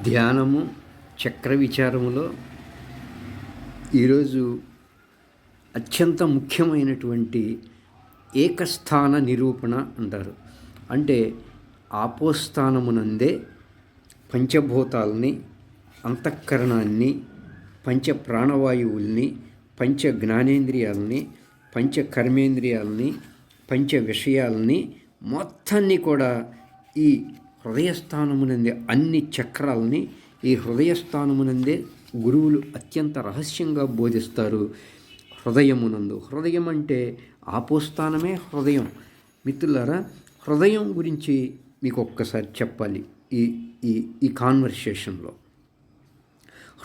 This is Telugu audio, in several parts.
ధ్యానము చక్ర విచారములో ఈరోజు అత్యంత ముఖ్యమైనటువంటి ఏకస్థాన నిరూపణ అంటారు. అంటే ఆపోస్థానమునందే పంచభూతాలని అంతఃకరణాన్ని పంచ ప్రాణవాయువుల్ని పంచ జ్ఞానేంద్రియాలని పంచ కర్మేంద్రియాలని పంచ విషయాలని మొత్తాన్ని కూడా ఈ హృదయస్థానమునందే అన్ని చక్రాలని ఈ హృదయస్థానమునందే గురువులు అత్యంత రహస్యంగా బోధిస్తారు. హృదయమునందు. హృదయం అంటే ఆపోస్థానమే హృదయం. మిత్రులారా హృదయం గురించి మీకు ఒక్కసారి చెప్పాలి ఈ ఈ ఈ కాన్వర్సేషన్లో.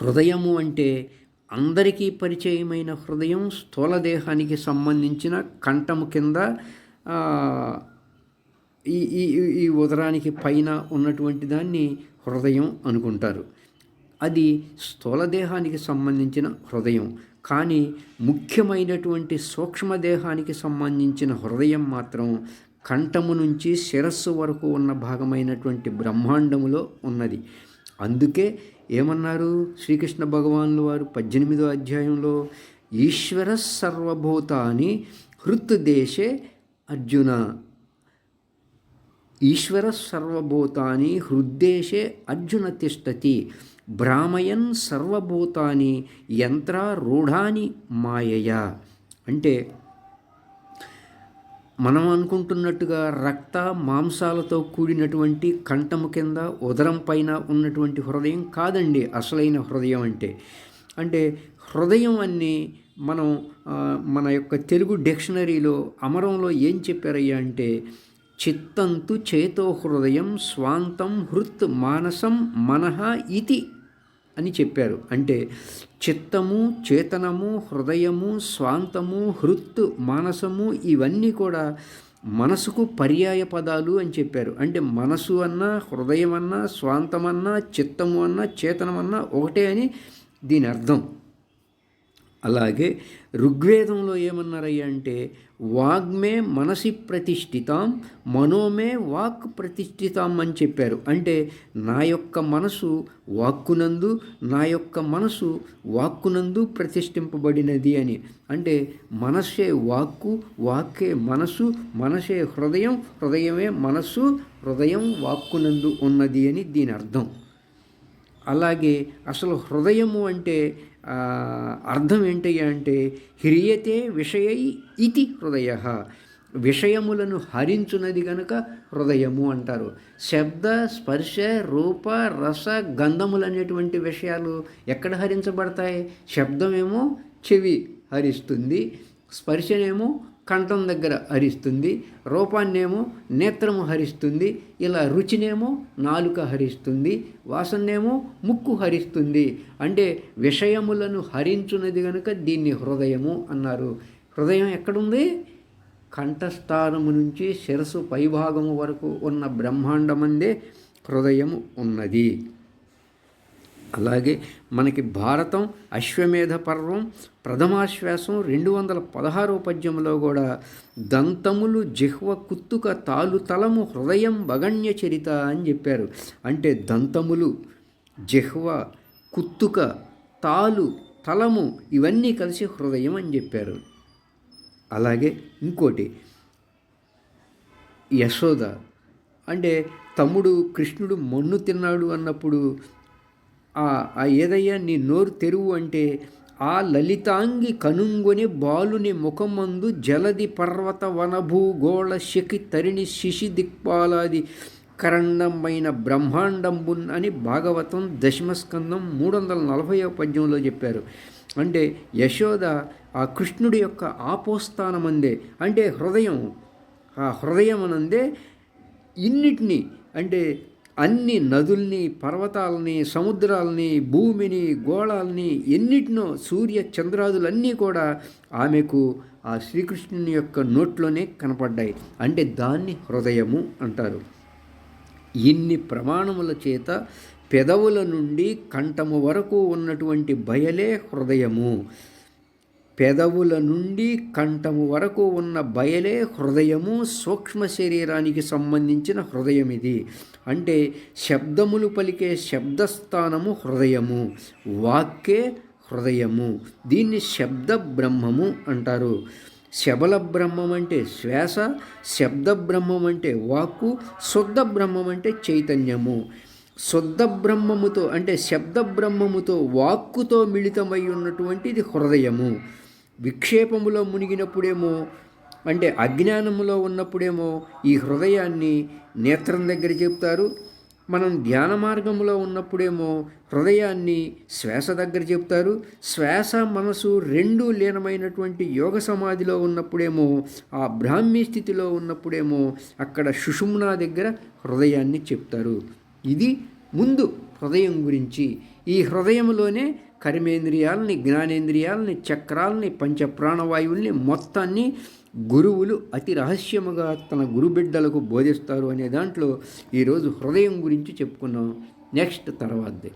హృదయము అంటే అందరికీ పరిచయమైన హృదయం స్థూలదేహానికి సంబంధించిన కంఠము కింద ఈ ఈ ఈ- ఉదరానికి పైన ఉన్నటువంటి దాన్ని హృదయం అనుకుంటారు. అది స్థూలదేహానికి సంబంధించిన హృదయం. కానీ ముఖ్యమైనటువంటి సూక్ష్మదేహానికి సంబంధించిన హృదయం మాత్రం కంఠము నుంచి శిరస్సు వరకు ఉన్న భాగమైనటువంటి బ్రహ్మాండములో ఉన్నది. అందుకే ఏమన్నారు శ్రీకృష్ణ భగవానుల వారు పద్దెనిమిదో అధ్యాయంలో ఈశ్వర సర్వభూతాని హృత్ దేశే అర్జున. ఈశ్వర సర్వభూతాన్ని హృద్దేశే అర్జున తిష్టతి. భ్రామయన్ సర్వభూతాన్ని యంత్రారూఢాని మాయయా. అంటే మనం అనుకుంటున్నట్టుగా రక్త మాంసాలతో కూడినటువంటి కంఠము కింద ఉదరం పైన ఉన్నటువంటి హృదయం కాదండి అసలైన హృదయం అంటే. అంటే హృదయం అన్ని మనం మన యొక్క తెలుగు డిక్షనరీలో అమరంలో ఏం చెప్పారయ్యా అంటే చిత్తంతు చేతో హృదయం స్వాంతం హృత్ మానసం మనః ఇతి అని చెప్పారు. అంటే చిత్తము చేతనము హృదయము స్వాంతము హృత్ మానసము ఇవన్నీ కూడా మనసుకు పర్యాయ పదాలు అని చెప్పారు. అంటే మనసు అన్నా హృదయం అన్నా స్వాంతమన్నా చిత్తము అన్నా చేతనమన్నా ఒకటే అని దీని అర్థం. అలాగే ఋగ్వేదంలో ఏమన్నారయ్యా అంటే వాగ్మే మనసి ప్రతిష్ఠితాం మనోమే వాక్ ప్రతిష్ఠితాం అని చెప్పారు. అంటే నా యొక్క మనసు వాక్కునందు నా యొక్క మనసు వాక్కునందు ప్రతిష్ఠింపబడినది అని. అంటే మనస్సే వాక్కు వాక్కే మనసు మనసే హృదయం హృదయమే మనస్సు హృదయం వాక్కునందు ఉన్నది అని దీని అర్థం. అలాగే అసలు హృదయము అంటే అర్థం ఏంటయ్యా అంటే హిరియతే విషయై ఇది హృదయ. విషయములను హరించున్నది గనుక హృదయము అంటారు. శబ్ద స్పర్శ రూప రస గంధములు అనేటువంటి విషయాలు ఎక్కడ హరించబడతాయి? శబ్దమేమో చెవి హరిస్తుంది స్పర్శనేమో కంఠం దగ్గర హరిస్తుంది రూపాన్నేమో నేత్రము హరిస్తుంది ఇలా రుచినేమో నాలుక హరిస్తుంది వాసనేమో ముక్కు హరిస్తుంది. అంటే విషయములను హరించున్నది కనుక దీన్ని హృదయము అన్నారు. హృదయం ఎక్కడుంది? కంఠస్థానము నుంచి శిరస్సు పైభాగము వరకు ఉన్న బ్రహ్మాండమందే హృదయము ఉన్నది. అలాగే మనకి భారతం అశ్వమేధ పర్వం ప్రథమాశ్వాసం రెండు వందల పదహారో పద్యంలో కూడా దంతములు జిహ్వ కుత్తుక తాలు తలము హృదయం భగణ్య చరిత అని చెప్పారు. అంటే దంతములు జిహ్వ కుత్తుక తాలు తలము ఇవన్నీ కలిసి హృదయం అని చెప్పారు. అలాగే ఇంకోటి యశోద. అంటే తమ్ముడు కృష్ణుడు మన్ను తిన్నాడు అన్నప్పుడు ఆ ఏదయ్యా నీ నోరు తెరువు అంటే ఆ లలితాంగి కనుంగొని బాలుని ముఖమందు జలది పర్వత వనభూగోళ శకి తరిణి శిశి దిక్పాలాది కరణమైన బ్రహ్మాండంబున్ అని భాగవతం దశమస్కందం మూడు వందల నలభై పద్యంలో చెప్పారు. అంటే యశోద ఆ కృష్ణుడి యొక్క ఆపోస్థానమందే అంటే హృదయం ఆ హృదయం అనందే ఇన్నిటినీ అంటే అన్ని నదుల్ని పర్వతాలని సముద్రాలని భూమిని గోళాలని ఎన్నిటినో సూర్య చంద్రాదులన్నీ కూడా ఆమెకు ఆ శ్రీకృష్ణుని యొక్క నోట్లోనే కనపడ్డాయి. అంటే దాన్ని హృదయము అంటారు. ఇన్ని ప్రమాణముల చేత పెదవుల నుండి కంఠము వరకు ఉన్నటువంటి బయలే హృదయము. పెదవుల నుండి కంఠము వరకు ఉన్న బయలే హృదయము సూక్ష్మ శరీరానికి సంబంధించిన హృదయం ఇది అంటే శబ్దములు పలికే శబ్దస్థానము హృదయము వాక్కే హృదయము. దీన్ని శబ్ద బ్రహ్మము అంటారు. శబల బ్రహ్మం అంటే శ్వాస శబ్ద బ్రహ్మం అంటే వాక్కు శుద్ధ బ్రహ్మం అంటే చైతన్యము. శుద్ధ బ్రహ్మముతో అంటే శబ్ద బ్రహ్మముతో వాక్కుతో మిళితమై ఉన్నటువంటిది హృదయము. విక్షేపములో మునిగినప్పుడేమో అంటే అజ్ఞానములో ఉన్నప్పుడేమో ఈ హృదయాన్ని నేత్రం దగ్గర చెప్తారు. మనం ధ్యాన మార్గంలో ఉన్నప్పుడేమో హృదయాన్ని శ్వాస దగ్గర చెప్తారు. శ్వాస మనసు రెండు లీనమైనటువంటి యోగ సమాధిలో ఉన్నప్పుడేమో ఆ బ్రాహ్మీ స్థితిలో ఉన్నప్పుడేమో అక్కడ సుషుమ్నా దగ్గర హృదయాన్ని చెప్తారు. ఇది ముందు హృదయం గురించి. ఈ హృదయంలోనే కర్మేంద్రియాలని జ్ఞానేంద్రియాలని చక్రాలని పంచప్రాణవాయువుల్ని మొత్తాన్ని గురువులు అతి రహస్యముగా తన గురుబిడ్డలకు బోధిస్తారు అనే దాంట్లో ఈరోజు హృదయం గురించి చెప్పుకున్నాం. నెక్స్ట్ తర్వాతది.